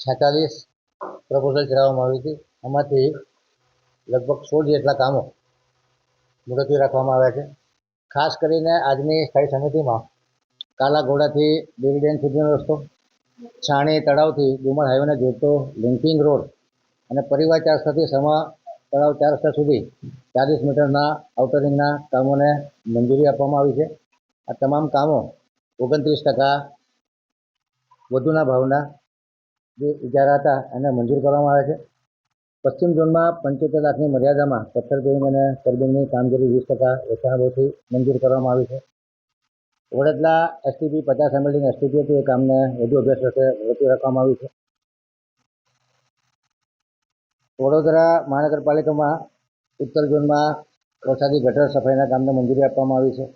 છેતાલીસ પ્રપોઝલ ચડાવવામાં આવી હતી. એમાંથી લગભગ સોળ જેટલા કામો મુલતવી રાખવામાં આવ્યા છે. ખાસ કરીને આજની સ્થાયી સમિતિમાં કાલાઘોડાથી દેવી ડેમ સુધીનો રસ્તો, છાણી તળાવથી ડુમર હાઈવેને જોડતો લિંકિંગ રોડ અને પરિવાર ચાર રસ્તાથી સમા તળાવ ચાર રસ્તા સુધી ચાલીસ મીટરના આઉટરિંગના કામોને મંજૂરી આપવામાં આવી છે. આ તમામ કામો ઓગણત્રીસ ટકા વધુના ભાવના જે ઇજારા હતા એને મંજૂર કરવામાં આવે છે. પશ્ચિમ ઝોનમાં પંચોતેર લાખની મર્યાદામાં પથ્થર બેઇંગ અને તરબીંગની કામગીરી વીસ ટકા ઓછાના મંજૂર કરવામાં આવી છે. વડોદરા એસટીપી પચાસ એમએલડીની એસટીપી હતું, એ કામને વધુ અભ્યાસ અર્થે વળતી રાખવામાં આવ્યું છે. વડોદરા મહાનગરપાલિકામાં ઉત્તર ઝોનમાં વરસાદી ગટર સફાઈના કામને મંજૂરી આપવામાં આવી છે.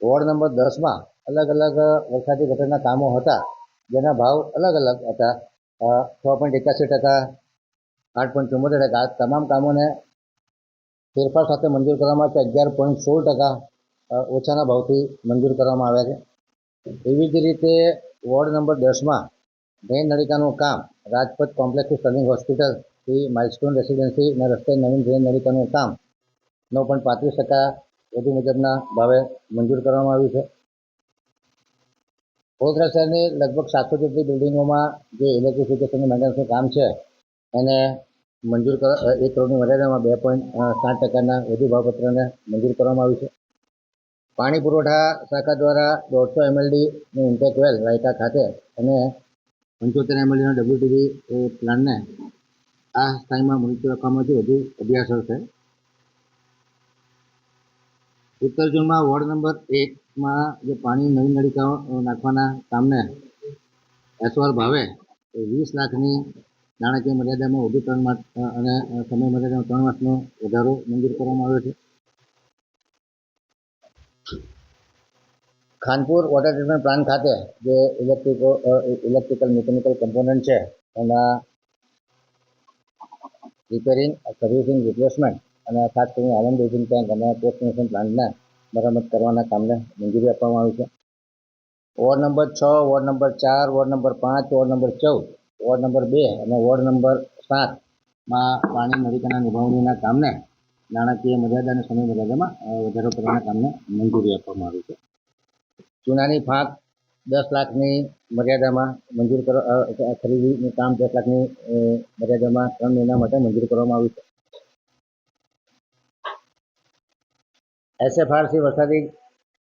વોર્ડ નંબર દસમાં અલગ અલગ વરસાદી ગટરના કામો હતા, જેના ભાવ અલગ અલગ હતા. છ પોઈન્ટ એક્યાસી ટકા, આઠ પોઈન્ટ ચુંમોતેર ટકા, આ તમામ કામોને ફેરફાર સાથે મંજૂર કરવામાં છે. અગિયાર પોઈન્ટ સોળ ટકા ઓછાના ભાવથી મંજૂર કરવામાં આવ્યા છે. એવી જ રીતે વોર્ડ નંબર દસમાં ડ્રેન નળિકાનું કામ, રાજપથ કોમ્પ્લેક્સથી સ્ટર્લિંગ હોસ્પિટલથી માઇલસ્ટોન રેસિડેન્સીના રસ્તે નવીન ડ્રેન નળિકાનું કામ, નવ પોઈન્ટ પાંત્રીસ ટકા વધુ મુજબના ભાવે મંજૂર કરવામાં આવ્યું છે. વડોદરા શહેરની લગભગ સાતસો જેટલી બિલ્ડિંગોમાં જે ઇલેક્ટ્રિફિકેશન મેન્ટેનન્સનું કામ છે, એને મંજૂર એક કરોડની મર્યાદામાં બે પોઈન્ટ સાત ટકાના વધુ ભાવપત્રને મંજૂર કરવામાં આવ્યું છે. પાણી પુરવઠા શાખા દ્વારા દોઢસો એમએલડીનું ઇન્ટેક વેલ રાયકા ખાતે અને પંચોતેર એમએલડીના ડબ્લ્યુટીવી પ્લાનને આ સ્થાનમાં મુલતવી રાખવામાં વધુ અભ્યાસ છે ઉત્તર ઝોનમાં વોર્ડ નંબર એકમાં જે પાણી નવી નળિકાઓ નાખવાના કામને એસવાર ભાવે વીસ લાખની નાણાકીય મર્યાદામાં વધુ ત્રણ માસ અને સમય મર્યાદામાં ત્રણ માસનો વધારો મંજૂર કરવામાં આવ્યો છે. ખાનપુર વોટર ટ્રીટમેન્ટ પ્લાન્ટ ખાતે જે ઇલેક્ટ્રિકો ઇલેક્ટ્રિકલ મિકેનિકલ કમ્પોનન્ટ છે, એના રિપેરિંગ સર્વિસિંગ રિપ્લેસમેન્ટ અને ખાસ કરીને આનંદ બેઝિંગ ટેન્ક અને પોસ્ટ મેશન પ્લાન્ટને મરામત કરવાના કામને મંજૂરી આપવામાં આવી છે. વોર્ડ નંબર છ, વોર્ડ નંબર ચાર, વોર્ડ નંબર પાંચ, વોર્ડ નંબર ચૌદ, વોર્ડ નંબર બે અને વોર્ડ નંબર સાતમાં પાણી નળિકાના નિભાવણીના કામને નાણાકીય મર્યાદા અને સમય મર્યાદામાં વધારો કરવાના કામને મંજૂરી આપવામાં આવી છે. ચૂનાની ફાંક દસ લાખની મર્યાદામાં મંજૂર કરવા ખરીદીનું કામ દસ લાખની મર્યાદામાં ત્રણ મહિના માટે મંજૂર કરવામાં આવ્યું છે. એસએફઆરસી વરસાદી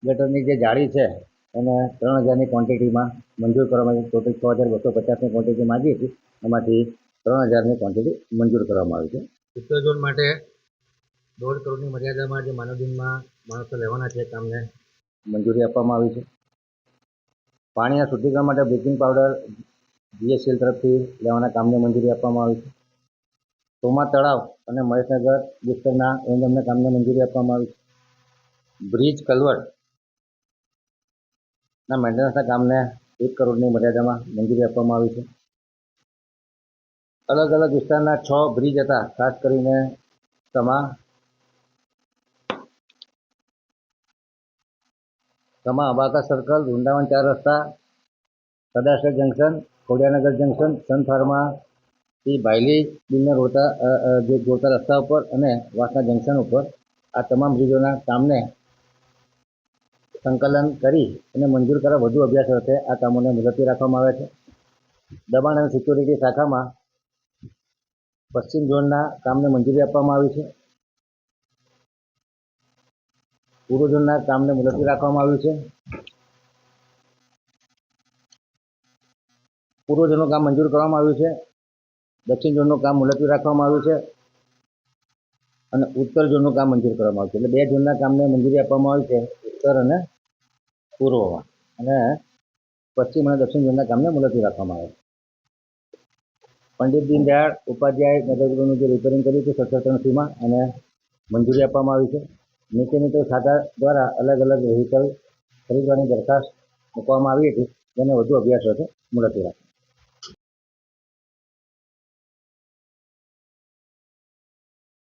ગટરની જે જાળી છે, એને ત્રણ હજારની ક્વોન્ટિટીમાં મંજૂર કરવામાં આવી. ટોટલ છ હજાર બસો પચાસની ક્વોન્ટિટી માગી હતી. એમાંથી ત્રણ હજારની ક્વોન્ટિટી મંજૂર કરવામાં આવી છે. ઉત્તર ઝોન માટે દોઢ કરોડની મર્યાદામાં જે માનવદિનમાં માણસો લેવાના છે કામને મંજૂરી આપવામાં આવી છે. પાણીના શુદ્ધિકરણ માટે બ્લીચિંગ પાવડર જીએસએલ તરફથી લેવાના કામને મંજૂરી આપવામાં આવી છે. સોમા તળાવ અને મહેશનગર વિસ્તારના એન્જમના કામને મંજૂરી આપવામાં આવી છે. બ્રિજ કલવટ ના મેન્ટેનન્સના કામને એક કરોડની મર્યાદામાં મંજૂરી આપવામાં આવી છે. અલગ અલગ વિસ્તારના છ બ્રિજ હતા. ખાસ કરીને સમા સમા અબાકા સર્કલ, વૃંદાવન ચાર રસ્તા સદાશર જંકશન, ખોડિયાનગર જંકશન સન ફાર્માથી ભાયલી બિલને રોડતા જે જોડતા રસ્તા ઉપર અને વાસના જંકશન ઉપર આ તમામ બ્રિજોના કામને સંકલન કરી અને મંજૂર કરવા વધુ અભ્યાસ અર્થે આ કામોને મુલતવી રાખવામાં આવે છે. દબાણ અને સિક્યોરિટી શાખામાં પશ્ચિમ ઝોનના કામને મંજૂરી આપવામાં આવી છે. પૂર્વ ઝોનના કામને મુલતવી રાખવામાં આવ્યું છે. પૂર્વ ઝોનનું કામ મંજૂર કરવામાં આવ્યું છે. દક્ષિણ ઝોનનું કામ મુલતવી રાખવામાં આવ્યું છે. અને ઉત્તર ઝોનનું કામ મંજૂર કરવામાં આવ્યું છે. એટલે બે ઝોનના કામને મંજૂરી આપવામાં આવી છે. ઉત્તર અને પૂર્વમાં અને પશ્ચિમ અને દક્ષિણ ઝોનના કામને મુલતવી રાખવામાં આવે પંડિત દીનદયાળ ઉપાધ્યાય નગરગૃહનું જે રિપેરિંગ કર્યું છે સત્તર ફીમાં અને મંજૂરી આપવામાં આવી છે. મિકેનિકલ ખાતા દ્વારા અલગ અલગ વ્હીકલ ખરીદવાની દરખાસ્ત મૂકવામાં આવી હતી. જેને વધુ અભ્યાસ હશે મુલતવી રાખવામાં